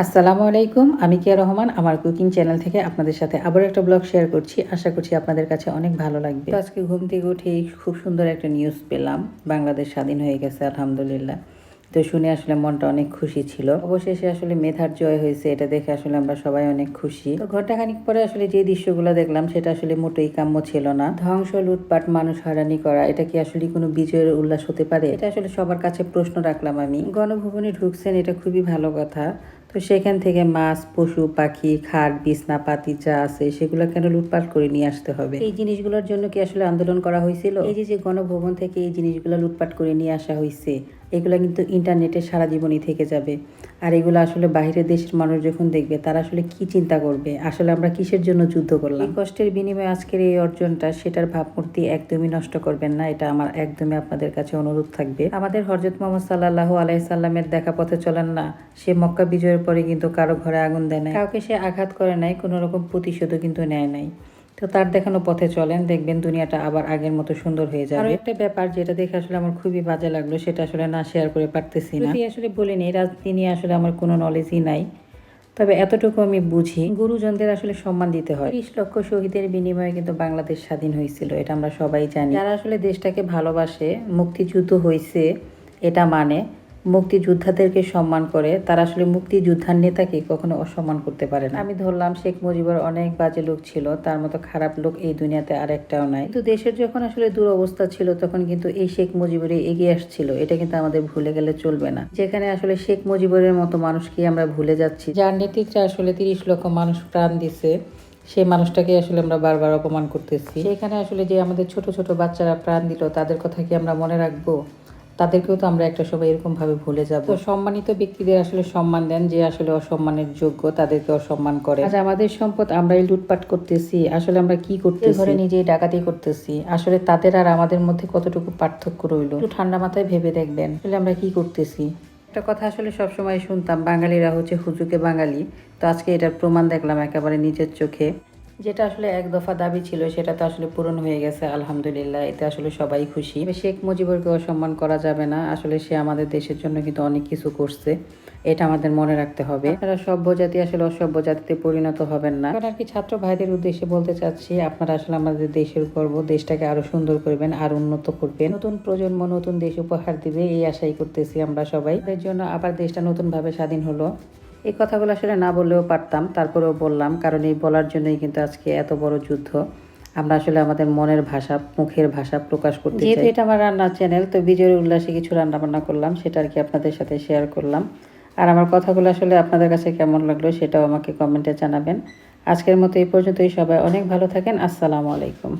আসসালামু আলাইকুম, আমি কিয়া রহমান, আমার কুকিং চ্যানেল থেকে আপনাদের সাথে আবার একটা ব্লগ শেয়ার করছি। আশা করছি আপনাদের কাছে অনেক ভালো লাগবে। আজকে ঘুম থেকে উঠেই খুব সুন্দর একটা নিউজ পেলাম। বাংলাদেশ স্বাধীন হয়ে গেছে, আলহামদুলিল্লাহ। তো শুনে আসলে মনটা অনেক খুশি ছিল। অবশেষে আসলে মেধার জয় হয়েছে, এটা দেখে আসলে আমরা সবাই অনেক খুশি। তো ঘন্টাখানিক পরে আসলে যে দৃশ্যগুলো দেখলাম, সেটা আসলে মোটেই কাম্য ছিল না। ধ্বংস, লুটপাট, মানুষ হারানি করা, এটা কি আসলে কোনো বিজয়ের উল্লাস হতে পারে? এটা আসলে সবার কাছে প্রশ্ন রাখলাম আমি। গণভবনে ঢুকছেন, এটা খুবই ভালো কথা। তো সেখান থেকে মাছ পশু পাখি খাট বিছনা পাতি যা আছে সেগুলো কেন লুটপাট করে নিয়ে আসতে হবে? এই জিনিসগুলোর জন্য কি আসলে আন্দোলন করা হয়েছিল? এই যে যে গণভবন থেকে এই জিনিসগুলো লুটপাট করে নিয়ে আসা হয়েছে এগুলো কিন্তু ইন্টারনেটে সারা জীবনই থেকে যাবে। আর এগুলো আসলে বাইরের দেশের মানুষ যখন দেখবে, তারা আসলে কি চিন্তা করবে? আসলে আমরা কিসের জন্য যুদ্ধ করলাম? কষ্টের বিনিময়ে আজকের এই অর্জনটা, সেটার ভাবমূর্তি একদমই নষ্ট করবেন না। এটা আমার একদমই আপনাদের কাছে অনুরোধ থাকবে। আমাদের হরজত মোহাম্মদ সাল্লাহ আলাইসাল্লামের দেখা পথে চলেন না। সে মক্কা বিজয়ের পরে কিন্তু কারও ঘরে আগুন দেয় না কাউকে সে আঘাত করে নাই, কোনো রকম প্রতিশোধও কিন্তু নেয় নাই। তো তার দেখানো পথে চলেন দেখবেন দুনিয়াটা আবার আগের মতো সুন্দর হয়ে যাবে। আর একটা ব্যাপার যেটা দেখে আসলে আমার খুবই বাজে লাগল সেটা আসলে না শেয়ার করে পারতেছি না। আসলে বলিনি রাজনীতি নিয়ে আসলে আমার কোনো নলেজই নাই। তবে এতটুকু আমি বুঝি গুরুজনদের আসলে সম্মান দিতে হয়। ত্রিশ লক্ষ শহীদের বিনিময়ে কিন্তু বাংলাদেশ স্বাধীন হয়েছিল এটা আমরা সবাই জানি। যারা আসলে দেশটাকে ভালোবাসে মুক্তিযুদ্ধ হয়েছে এটা মানে। মুক্তিযোদ্ধাদেরকে সম্মান করে তারা আসলে মুক্তিযোদ্ধার নেতাকে কখনো অসম্মান করতে পারে না। আমি ধরলাম শেখ মুজিবুর অনেক বাজে লোক ছিল তার মতো খারাপ লোক এই দুনিয়াতে আরেকটাও নাই। কিন্তু দেশের যখন আসলে দুরবস্থা ছিল তখন কিন্তু এই শেখ মুজিবুরে এগিয়ে আসছিল। এটা কিন্তু আমাদের ভুলে গেলে চলবে না। যেখানে আসলে শেখ মুজিবুরের মতো মানুষকে আমরা ভুলে যাচ্ছি। যার নেতৃত্বে আসলে তিরিশ লক্ষ মানুষ প্রাণ দিছে সেই মানুষটাকে আসলে আমরা বারবার অপমান করতেছি। সেখানে আসলে যে আমাদের ছোট ছোট বাচ্চারা প্রাণ দিল তাদের কথা কি আমরা মনে রাখব? তাদেরকেও তো আমরা একটা সবাই এরকম ভাবে ভুলে যাব। তো সম্মানিত ব্যক্তিদের আসলে সম্মান দেন যে আসলে অসম্মানের যোগ্য তাদেরকে অসম্মান করে। আজ আমাদের সম্পদ আমরাই লুটপাট করতেছি আসলে আমরা কি করতেছি? ঘরে নিজেই ডাকাতি করতেছি। আসলে তাদের আর আমাদের মধ্যে কতটুকু পার্থক্য রইল? একটু ঠান্ডা মাথায় ভেবে দেখবেন আসলে আমরা কি করতেছি? একটা কথা আসলে সবসময় শুনতাম বাঙালিরা হচ্ছে হুজুকে বাঙালি। তো আজকে এটার প্রমাণ দেখলাম একেবারে নিজের চোখে। যেটা আসলে এক দফা দাবি ছিল, সেটা তো আসলে পূরণ হয়ে গেছে, আলহামদুলিল্লাহ। এতে আসলে সবাই খুশি। শেখ মুজিবুরকে অসম্মান করা যাবে না। আসলে সে আমাদের দেশের জন্য কিন্তু অনেক কিছু করছে। এটা আমাদের মনে রাখতে হবে। আপনারা সভ্য জাতি, আসলে অসভ্য জাতিতে পরিণত হবেন না। আর কি ছাত্র ভাইদের উদ্দেশ্যে বলতে চাচ্ছি, আপনারা আসলে আমাদের দেশের গর্ব দেশটাকে আরও সুন্দর করবেন, আর উন্নত করবেন। নতুন প্রজন্ম, নতুন দেশ উপহার দিবে, এই আশাই করতেছি আমরা সবাই। এর জন্য আবার দেশটা নতুন ভাবে স্বাধীন হলো। এই কথাগুলো আসলে না বললেও পারতাম তারপরেও বললাম কারণ এই বলার জন্যই কিন্তু আজকে এত বড় যুদ্ধ। আমরা আসলে আমাদের মনের ভাষা মুখের ভাষা প্রকাশ করতে যেহেতু এটা আমার রান্নার চ্যানেল তো বিজয়ের উল্লাসে কিছু রান্না বান্না করলাম সেটা আর কি আপনাদের সাথে শেয়ার করলাম। আর আমার কথাগুলো আসলে আপনাদের কাছে কেমন লাগল সেটাও আমাকে কমেন্টে জানাবেন। আজকের মতো এই পর্যন্তই সবাই। অনেক ভালো থাকেন। আসসালামু আলাইকুম।